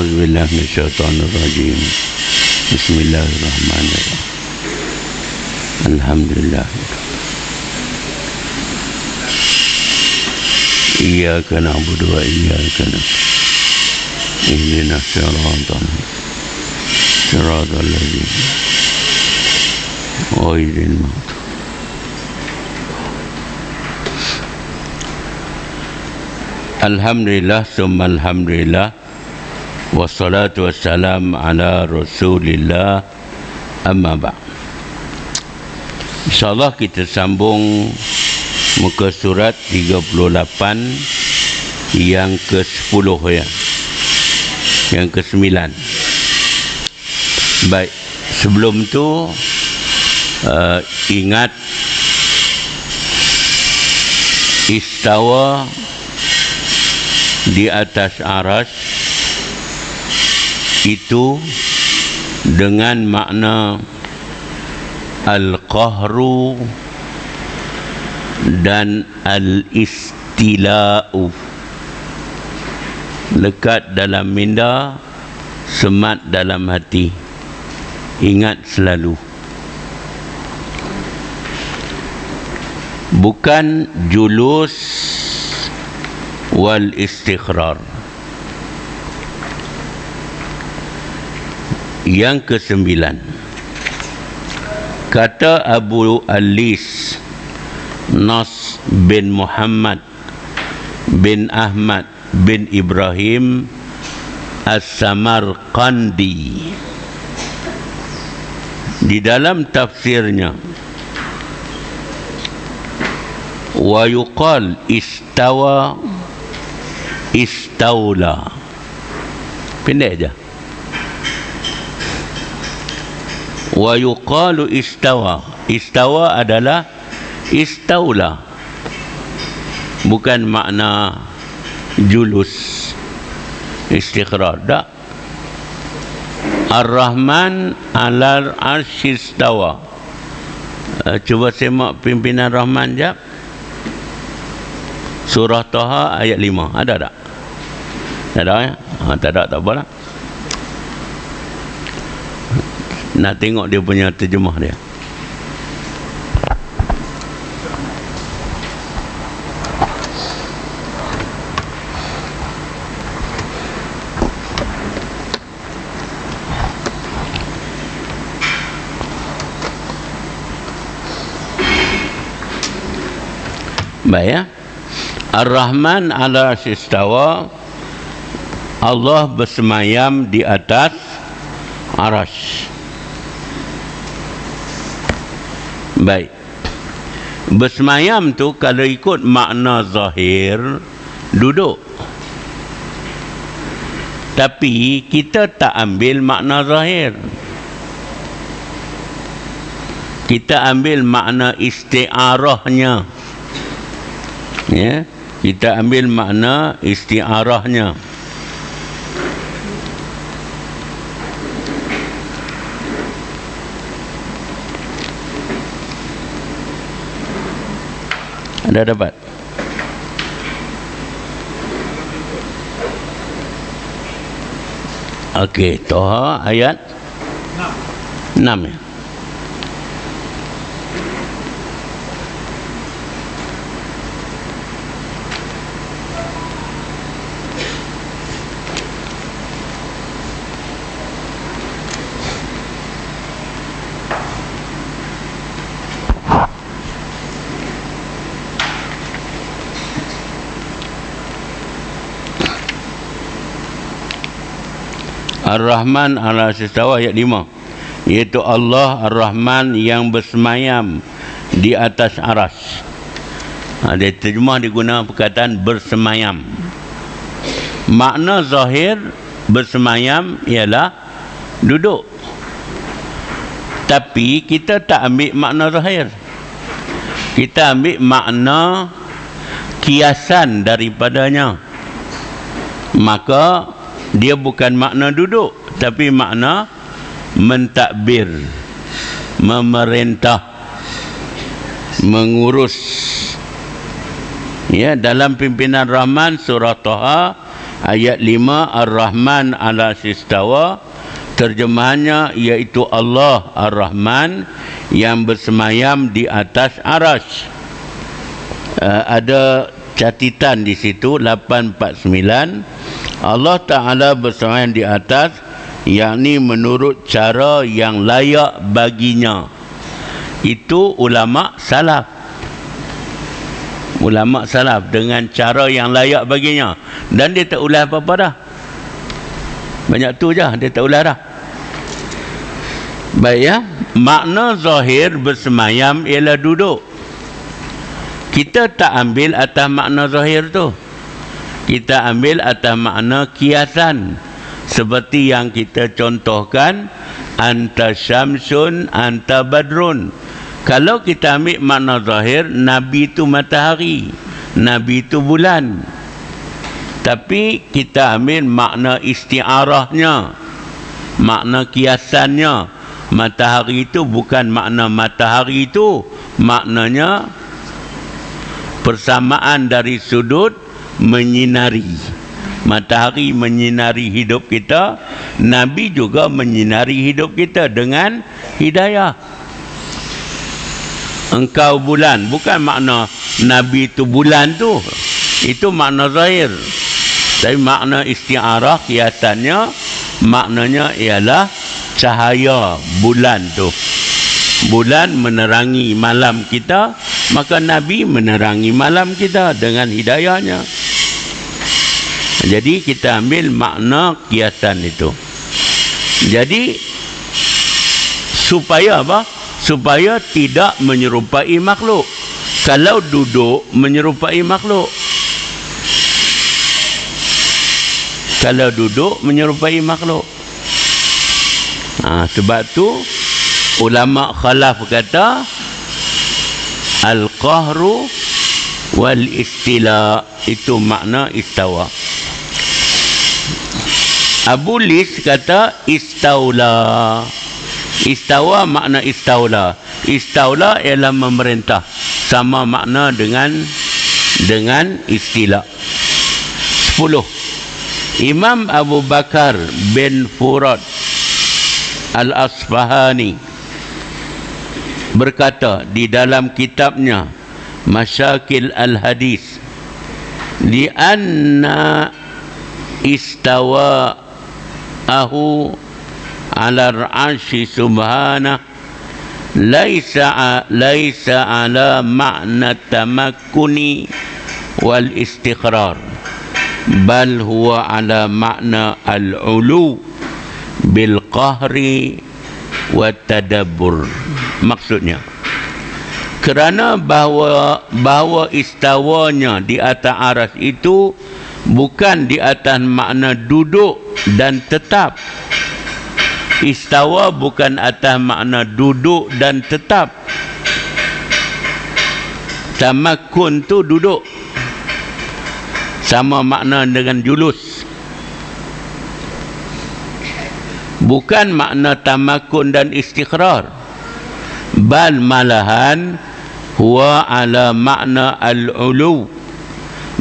أعوذ بالله من الشيطان الرجيم. بسم الله الرحمن الرحيم. الحمد لله. إياك نعبد وإياك نستعين. اهدنا الصراط صراط الذين غير المغضوب Alhamdulillah summa alhamdulillah wassalatu wassalam ala rasulillah amma ba' InsyaAllah kita sambung muka surat 38 yang ke-10 ya. Yang ke-9. Baik, sebelum tu uh, ingat istawa di atas aras itu dengan makna al-qahru dan al-istila'u. Lekat dalam minda semat dalam hati. Ingat selalu. Bukan julus wal istighrar yang kesembilan. Kata Abu Alis Nas bin Muhammad bin Ahmad bin Ibrahim As-Samarqandi. Di dalam tafsirnya wa yuqal istawa istaula. Pendek aja wa yuqalu istawa. Istawa adalah istaula bukan makna julus istiqrar. Tak. Ar-Rahman alal arsyistawa uh, cuba semak pimpinan Rahman jap. Surah Taha ayat 5 ada tak? Tak ada ya? Ha, tak ada, tak apalah. Nak tengok dia punya terjemah dia. Baik ya. Ar-Rahman ala sistawa Allah bersemayam di atas arash. Baik. Bersemayam tu kalau ikut makna zahir duduk. Tapi kita tak ambil makna zahir. Kita ambil makna isti'arahnya. Ya, kita ambil makna isti'arahnya. Anda dapat? Okey, Toha ayat 6. 6 ya. Ar-Rahman ala sistawa ayat 5 iaitu Allah Ar-Rahman yang bersemayam di atas aras. Ha, dia terjemah diguna perkataan bersemayam. Makna zahir bersemayam ialah duduk. Tapi kita tak ambil makna zahir. Kita ambil makna kiasan daripadanya. Maka dia bukan makna duduk tapi makna mentadbir memerintah mengurus. Ya dalam pimpinan Rahman surah Taha ayat 5 Ar-Rahman ala sistawa. Terjemahannya iaitu Allah Ar-Rahman yang bersemayam di atas aras uh, ada catatan di situ 849 Allah Ta'ala bersemayam di atas yakni menurut cara yang layak baginya. Itu ulama salaf. Ulama salaf dengan cara yang layak baginya. Dan dia tak ulas apa-apa dah. Banyak tu je dia tak ulas dah. Baik ya makna zahir bersemayam ialah duduk. Kita tak ambil atas makna zahir tu kita ambil atas makna kiasan. Seperti yang kita contohkan anta syamsun anta badrun. Kalau kita ambil makna zahir nabi itu matahari nabi itu bulan. Tapi kita ambil makna istiarahnya makna kiasannya. Matahari itu bukan makna matahari itu maknanya persamaan dari sudut menyinari. Matahari menyinari hidup kita nabi juga menyinari hidup kita dengan hidayah. Engkau bulan bukan makna nabi itu bulan tu. Itu makna zahir. Tapi makna istiarah kiasannya maknanya ialah cahaya bulan tu. Bulan menerangi malam kita maka nabi menerangi malam kita dengan hidayahnya jadi kita ambil makna kiasan itu. Jadi supaya apa? Supaya tidak menyerupai makhluk. Kalau duduk menyerupai makhluk. Kalau duduk menyerupai makhluk. Ha, sebab tu ulama khalaf kata al-qahru wal istila itu makna istawa. Abu Lis kata istaula. Istawa makna istaula. Istaula ialah memerintah. Sama makna dengan dengan istilah. Sepuluh. Imam Abu Bakar bin Furad Al-Asfahani berkata di dalam kitabnya Masyakil Al-Hadis di anna istawa ahu ala al-arshi subhanahu laisa laisa ala makna tamakkuni wal istiqrar bal huwa ala makna al-ulu bil qahri wa tadabbur. Maksudnya kerana bahawa bahawa istawanya di atas aras itu bukan di atas makna duduk dan tetap. Istawa bukan atas makna duduk dan tetap. Tamakun tu duduk. Sama makna dengan julus. Bukan makna tamakun dan istiqrar bal malahan huwa ala makna al-ulu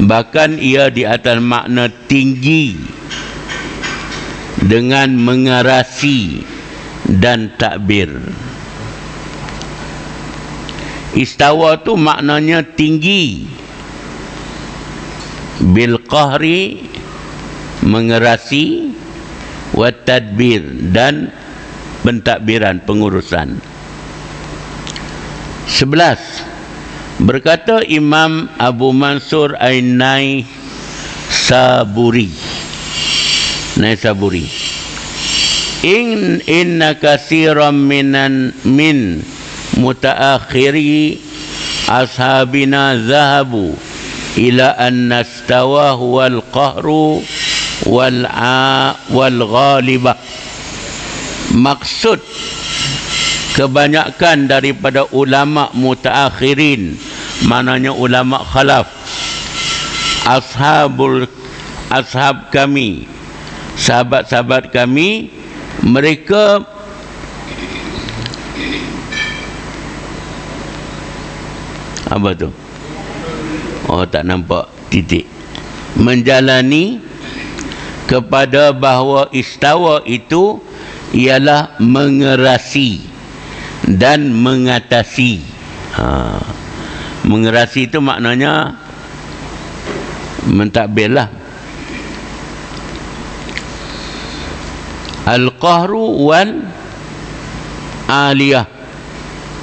bahkan ia di atas makna tinggi dengan mengarasi dan takbir. Istawa tu maknanya tinggi. Bil qahri mengerasi wa tadbir dan pentadbiran pengurusan. 11 berkata Imam Abu Mansur Ainai Saburi. Naisaburi in inna katsiran minan min mutaakhiri ashabina zahabu ila an nastawa wal qahru wal a wal ghalibah. Maksud kebanyakan daripada ulama mutaakhirin maknanya ulama khalaf. Ashabul ashab kami sahabat-sahabat kami mereka apa tu? Oh tak nampak titik. Menjalani kepada bahawa istawa itu ialah mengerasi dan mengatasi. Ha. Mengerasi itu maknanya mentakbir lah. Al-Qahru wal Aliyah.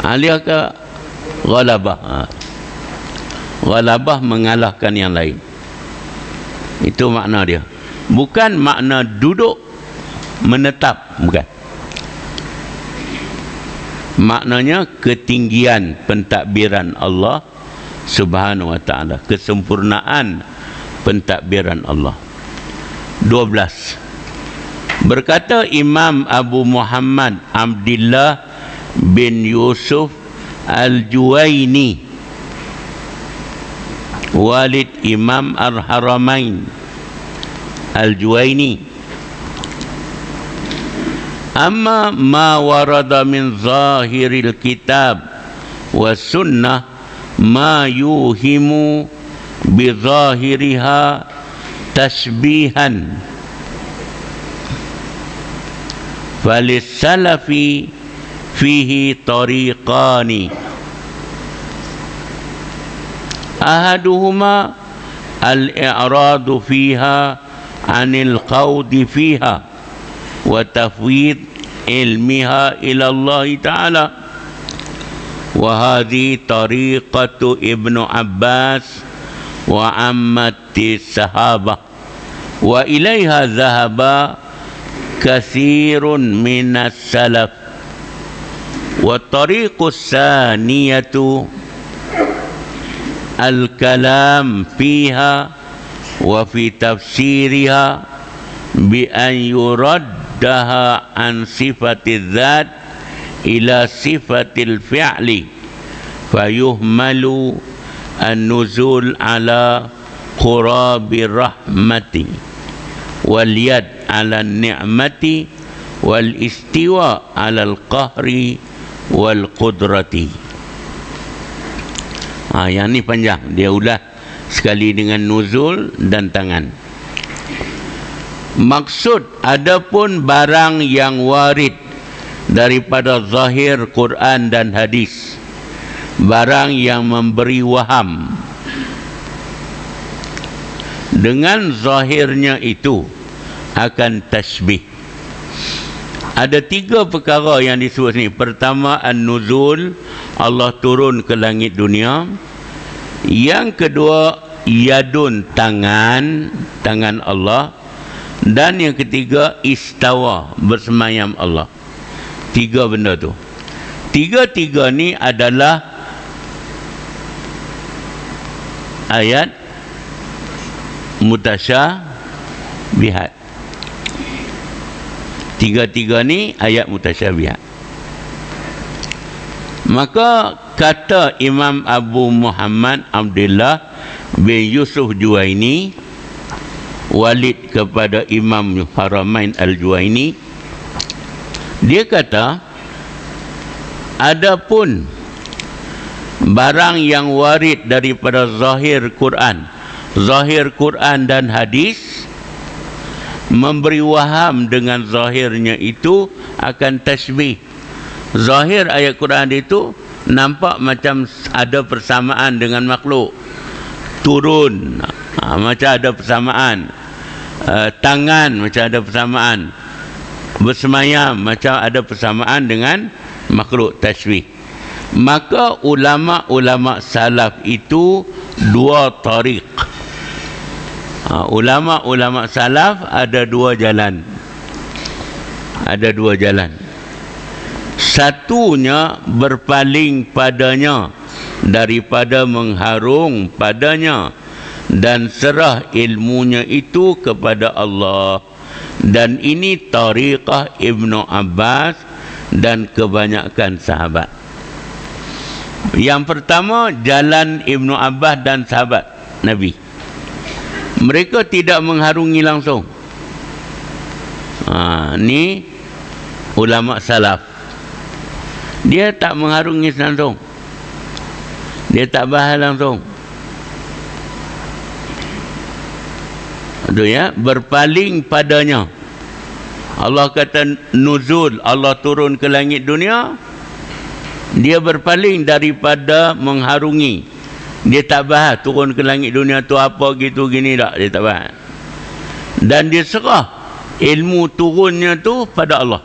Aliyah ke Ghalabah. Ha. Ghalabah mengalahkan yang lain. Itu makna dia. Bukan makna duduk Menetap. Bukan. Maknanya ketinggian pentadbiran Allah Subhanahu wa ta'ala. Kesempurnaan pentadbiran Allah. 12 Berkata Imam Abu Muhammad Abdullah bin Yusuf Al-Juwaini Walid Imam Al-Haramain Al-Juwaini Amma ma warada min zahiril kitab wa sunnah yuhimu bi zahiriha tasbihan فللسلف فيه طريقان. أحدهما الإعراض فيها عن القود فيها وتفويض علمها إلى الله تعالى. وهذه طريقة ابن عباس وعمة الصحابة. وإليها ذهب كثير من السلف. والطريق الثانية الكلام فيها وفي تفسيرها بأن يردها عن صفة الذات ila sifatil fi'li fayuhmalu an-nuzul ala qurabi rahmati wal yad ala ni'mati wal istiwa ala al-qahri wal qudrati. Ha, yang ni panjang. Dia ulah sekali dengan nuzul dan tangan. Maksud adapun barang yang warid daripada zahir Quran dan hadis. Barang yang memberi waham. Dengan zahirnya itu akan tasbih. Ada tiga perkara yang disebut ni pertama an-nuzul. Allah turun ke langit dunia. Yang kedua yadun tangan. Tangan Allah. Dan yang ketiga istawa bersemayam Allah tiga benda tu tiga-tiga ni adalah ayat mutasyah bihat Tiga-tiga ni ayat mutasyabihat. Maka kata Imam Abu Muhammad Abdullah bin Yusuf Juwaini walid kepada Imam Haramain Al-Juwaini dia kata adapun barang yang warid daripada zahir Quran zahir Quran dan hadis memberi waham dengan zahirnya itu akan tasbih. Zahir ayat Quran itu nampak macam ada persamaan dengan makhluk. Turun ha, macam ada persamaan. Uh, tangan macam ada persamaan bersemayam macam ada persamaan dengan makhluk tasbih maka ulama-ulama salaf itu dua tariq Ha, ulama-ulama salaf ada dua jalan. Ada dua jalan. Satunya berpaling padanya daripada mengharung padanya dan serah ilmunya itu kepada Allah. Dan ini tariqah Ibnu Abbas dan kebanyakan sahabat. Yang pertama jalan Ibnu Abbas dan sahabat Nabi. Mereka tidak mengharungi langsung. Ha, ni ulama salaf. Dia tak mengharungi langsung. Dia tak bahas langsung tu ya berpaling padanya. Allah kata nuzul Allah turun ke langit dunia dia berpaling daripada mengharungi. Dia tak bahas turun ke langit dunia tu apa gitu gini tak dia tak bahas. Dan dia serah ilmu turunnya tu pada Allah.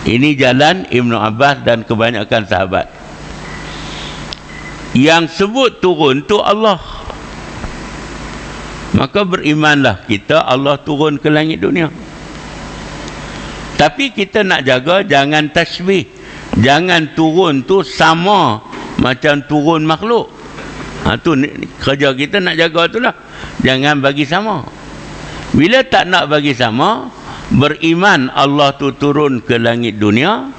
Ini jalan Ibn Abbas dan kebanyakan sahabat yang sebut turun tu Allah. Maka berimanlah kita Allah turun ke langit dunia. Tapi kita nak jaga jangan tasbih. Jangan turun tu sama macam turun makhluk. Ha, tu ni, kerja kita nak jaga tu lah. Jangan bagi sama. Bila tak nak bagi sama beriman Allah tu turun ke langit dunia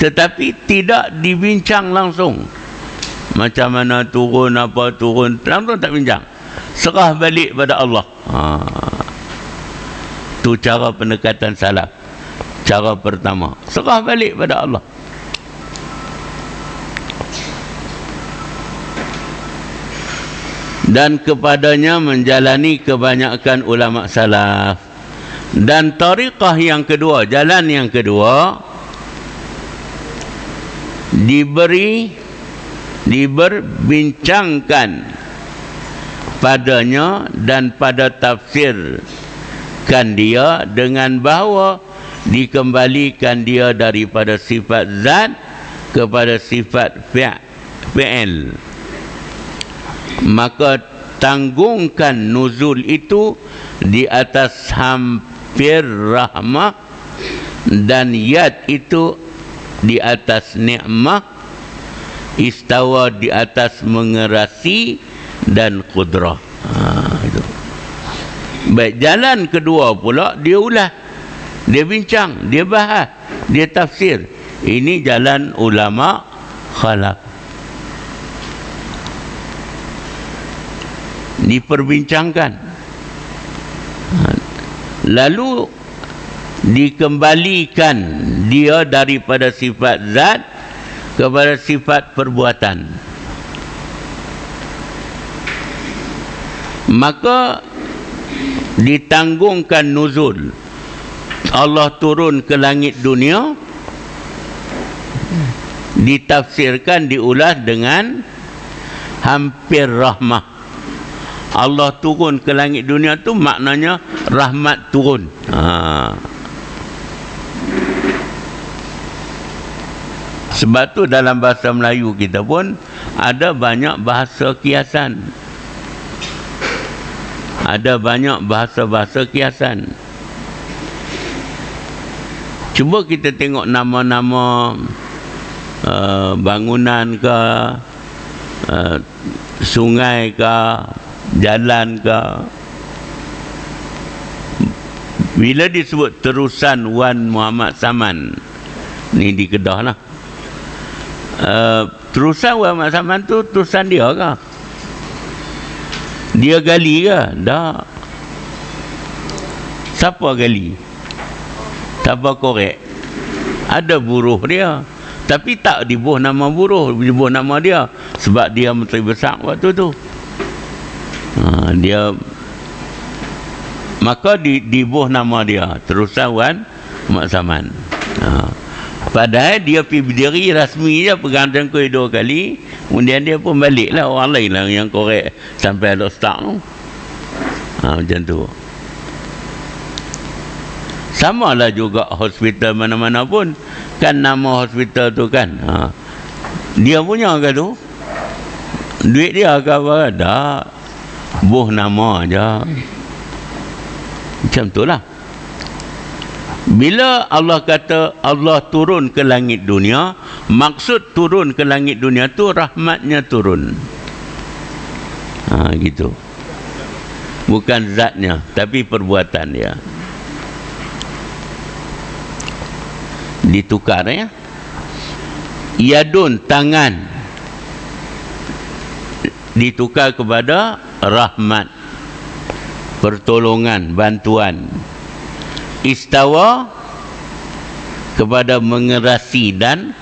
tetapi tidak dibincang langsung macam mana turun apa turun. Langsung tak bincang. Serah balik pada Allah. Ha. tu cara pendekatan salah cara pertama. Serah balik pada Allah. Dan kepadanya menjalani kebanyakan ulama salaf. Dan tariqah yang kedua jalan yang kedua diberi diberbincangkan padanya dan pada tafsir kan dia dengan bahawa dikembalikan dia daripada sifat zat kepada sifat fi'il. Maka tanggungkan nuzul itu di atas hampir rahmah dan yad itu di atas nikmah istawa di atas mengerasi dan kudrah. Ha, itu. Baik, jalan kedua pula dia ulah. Dia bincang, dia bahas, dia tafsir. Ini jalan ulama khalaf. Diperbincangkan. Lalu dikembalikan dia daripada sifat zat kepada sifat perbuatan. Maka ditanggungkan nuzul. Allah turun ke langit dunia ditafsirkan diulas dengan hampir rahmah. Allah turun ke langit dunia tu maknanya rahmat turun. Ha. Sebab tu dalam bahasa Melayu kita pun ada banyak bahasa kiasan. Ada banyak bahasa-bahasa kiasan. Cuba kita tengok nama-nama uh, bangunan ke, uh, sungai ke, jalan ke. Bila disebut terusan Wan Muhammad Saman, ni di Kedah lah. Uh, terusan Muhammad Saman tu terusan dia ke? Dia gali ke? Tak. Siapa gali? Siapa korek? Ada buruh dia. Tapi tak dibuh nama buruh, dibuh nama dia. Sebab dia menteri besar waktu tu. Ha, dia maka di, dibuh nama dia. Terusan Muhammad Saman. Ha. Padahal dia pergi berdiri rasmi je pegang cangkul dua kali. Kemudian dia pun balik lah orang lain lah yang korek sampai ada start tu. Ha, macam tu. Sama lah juga hospital mana-mana pun. Kan nama hospital tu kan. Ha. Dia punya ke tu? Duit dia ke apa? Tak. Buh nama aja. Macam tu lah. Bila Allah kata Allah turun ke langit dunia, maksud turun ke langit dunia tu rahmatnya turun. Ha gitu. Bukan zatnya, tapi perbuatan dia. Ditukar ya. Yadun tangan ditukar kepada rahmat pertolongan bantuan istawa kepada mengerasi dan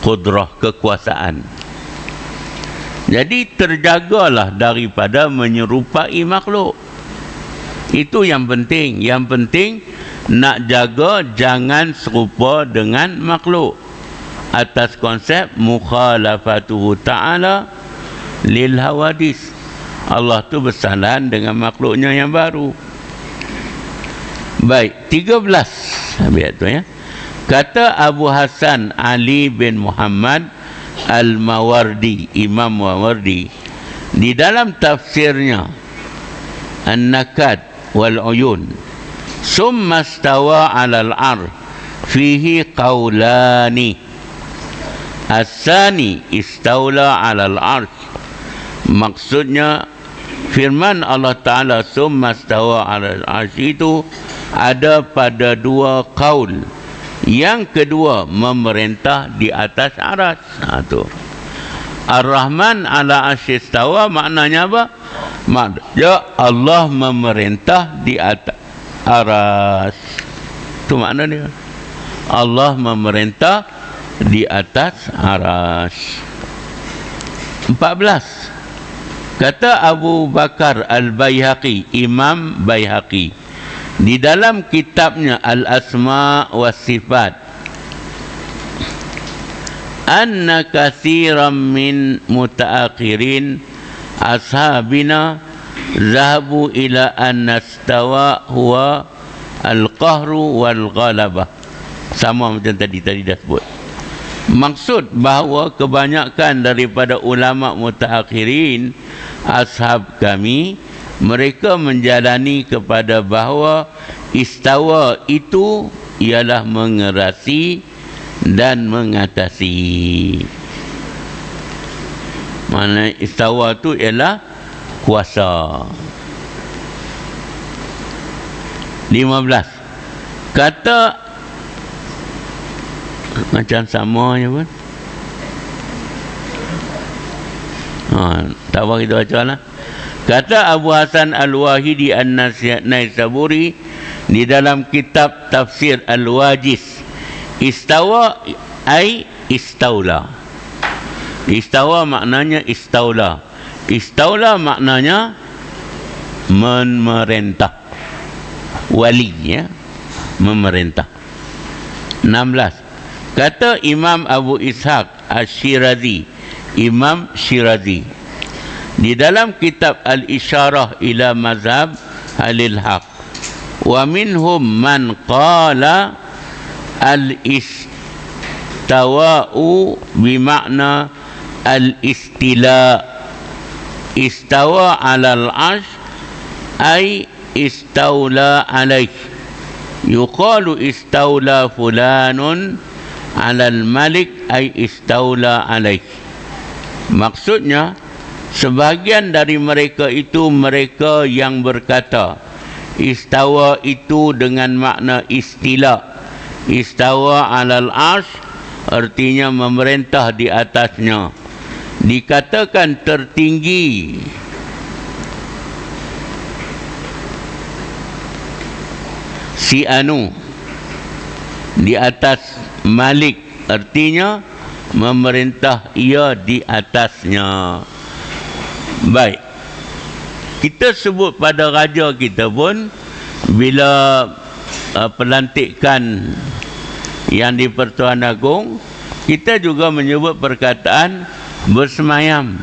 kudrah kekuasaan Jadi terjagalah daripada menyerupai makhluk. Itu yang penting. Yang penting nak jaga jangan serupa dengan makhluk. Atas konsep mukhalafatuhu ta'ala lil hawadis. Allah tu bersalahan dengan makhluknya yang baru. Baik, 13. Biar tu ya. Kata Abu Hasan Ali bin Muhammad Al-Mawardi, Imam Mawardi, di dalam tafsirnya An-Nakad wal-Uyun, summa stawa 'ala al-'ar fihi qawlani. Asani istawla 'ala al-'arsh. Maksudnya firman Allah Taala summa stawa 'ala al-'arsh itu ada pada dua kaul yang kedua memerintah di atas aras. Ha tu. Ar-Rahman ala asyistawa maknanya apa? Maknanya Allah memerintah di atas aras. Tu makna dia. Allah memerintah di atas aras. 14. Kata Abu Bakar Al-Baihaqi, Imam Baihaqi di dalam kitabnya Al-Asma wa Sifat anna kathiran min mutaakhirin ashabina zahabu ila anna stawa huwa al-qahru wal ghalabah. Sama macam tadi tadi dah sebut maksud bahawa kebanyakan daripada ulama mutaakhirin ashab kami mereka menjalani kepada bahawa istawa itu ialah mengerasi dan mengatasi. Mana istawa itu ialah kuasa. 15. Kata macam sama je pun. Ha, tak apa kita baca lah. Kata Abu Hasan Al-Wahidi An-Naisaburi di dalam kitab tafsir Al-Wajiz istawa ai istaula. Istawa maknanya istaula. Istaula maknanya memerintah. Wali ya. Memerintah. 16. Kata Imam Abu Ishaq Ash-Shirazi, Imam Shirazi di dalam kitab Al-Isyarah ila Mazhab Halil Haq wa minhum man qala al-istawa'u bimakna al-istila istawa ala al-ash ay istawla alaih yuqalu istawla fulanun ala al-malik ay istawla alaih maksudnya Sebahagian dari mereka itu mereka yang berkata istawa itu dengan makna istila. Istawa alal arsh artinya memerintah di atasnya. Dikatakan tertinggi. Si anu di atas Malik artinya memerintah ia di atasnya. Baik. Kita sebut pada raja kita pun bila uh, pelantikan yang di Pertuan Agong kita juga menyebut perkataan bersemayam.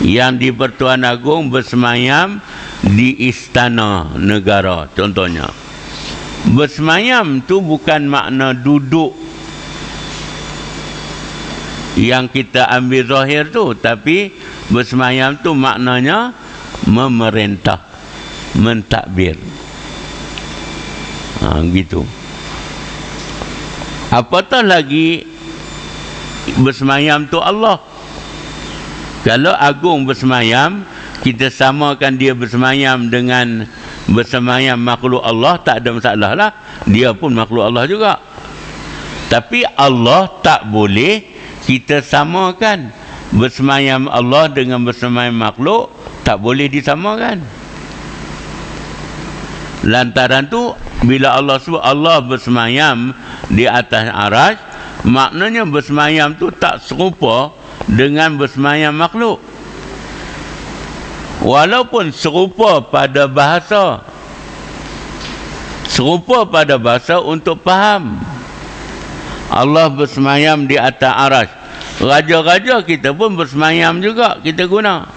Yang di Pertuan Agong bersemayam di istana negara contohnya. Bersemayam tu bukan makna duduk yang kita ambil zahir tu tapi bersemayam tu maknanya memerintah mentakbir ha, gitu. Apatah lagi bersemayam tu Allah? Kalau agung bersemayam kita samakan dia bersemayam dengan bersemayam makhluk Allah tak ada masalah lah. Dia pun makhluk Allah juga. Tapi Allah tak boleh kita samakan. Bersemayam Allah dengan bersemayam makhluk tak boleh disamakan. Lantaran tu bila Allah sebut Allah bersemayam di atas aras maknanya bersemayam tu tak serupa dengan bersemayam makhluk walaupun serupa pada bahasa. Serupa pada bahasa untuk faham. Allah bersemayam di atas aras. Raja-raja kita pun bersemayam juga kita guna.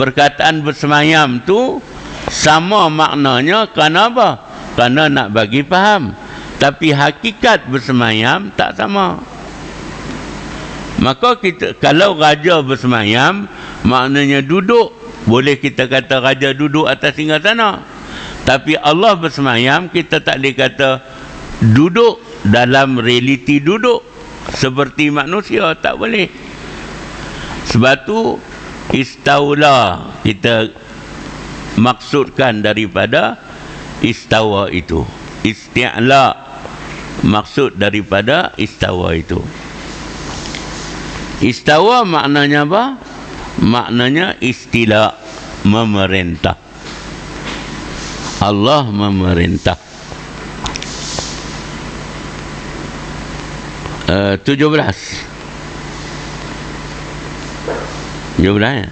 Perkataan bersemayam tu sama maknanya kerana apa? kerana nak bagi faham. Tapi hakikat bersemayam tak sama Maka kita kalau raja bersemayam maknanya duduk boleh kita kata raja duduk atas singgasana. Tapi Allah bersemayam kita tak boleh kata duduk dalam realiti duduk seperti manusia tak boleh. Sebab tu istaula kita maksudkan daripada istawa itu. Isti'la maksud daripada istawa itu. Istawa maknanya apa? Maknanya istilah memerintah. Allah memerintah. Uh, tujuh belas. Tujuh belas ya?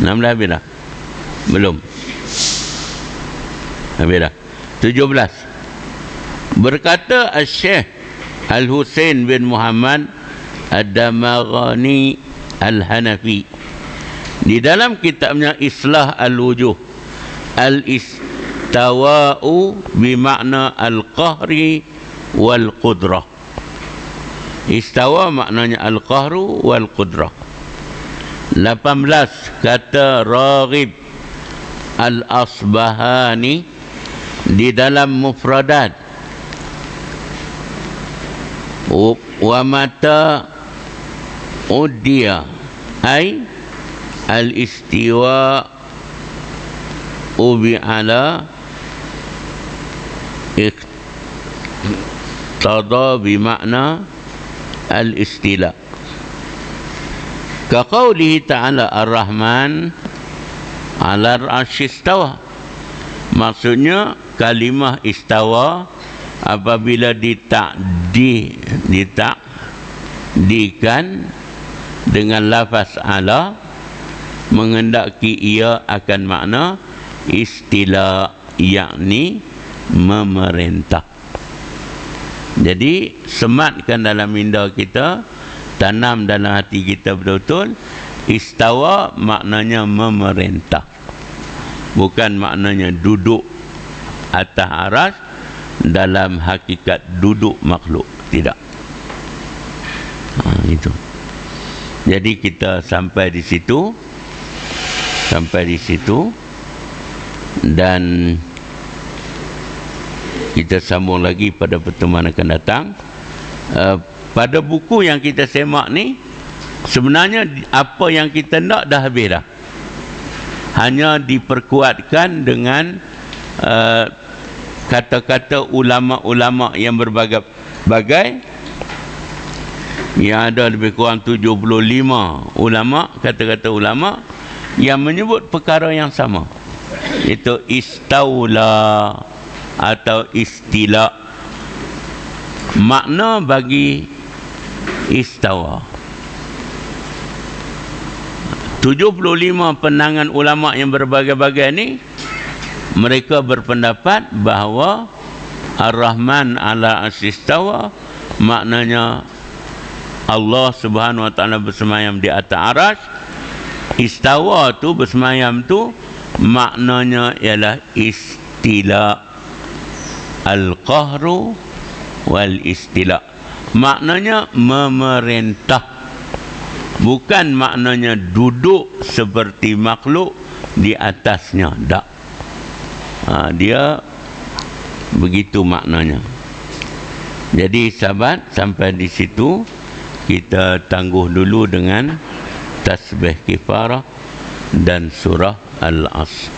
Enam belas habis dah? Belum. Habis dah. Tujuh belas. Berkata Syekh Al-Husain bin Muhammad Ad-Damaghani Al-Hanafi. Di dalam kitabnya Islah Al-Wujuh Al-Istawa'u bimakna Al-Qahri wal-Qudrah. Istawa maknanya Al-Qahru wal-Qudrah. 18 kata Raghib Al-Asbahani di dalam mufradat. Wa mata udia ay al istiwa ubi ala iqtada bi makna al istila ka qawlihi ta'ala ar-rahman ala ar-arsh istawa. Maksudnya kalimah istawa apabila ditakdi ditakdikan dengan lafaz ala mengendaki ia akan makna istilah yakni memerintah. Jadi sematkan dalam minda kita tanam dalam hati kita betul-betul istawa maknanya memerintah. Bukan maknanya duduk atas aras dalam hakikat duduk makhluk. Tidak. Ha, itu jadi kita sampai di situ sampai di situ dan kita sambung lagi pada pertemuan akan datang. Uh, pada buku yang kita semak ni sebenarnya apa yang kita nak dah habis dah. Hanya diperkuatkan dengan uh, kata-kata ulama-ulama yang berbagai bagai yang ada lebih kurang 75 ulama kata-kata ulama yang menyebut perkara yang sama. Itu istaula atau istila. Makna bagi istawa. 75 penangan ulama yang berbagai-bagai ni mereka berpendapat bahawa Ar-Rahman ala asistawa maknanya Allah Subhanahu Wa Taala bersemayam di atas aras. Istawa tu bersemayam tu maknanya ialah istila. Al-qahru wal istila maknanya memerintah. Bukan maknanya duduk seperti makhluk di atasnya. Tak. Ha, dia begitu maknanya. Jadi sahabat sampai di situ kita tangguh dulu dengan tasbih kifarah dan surah al-asr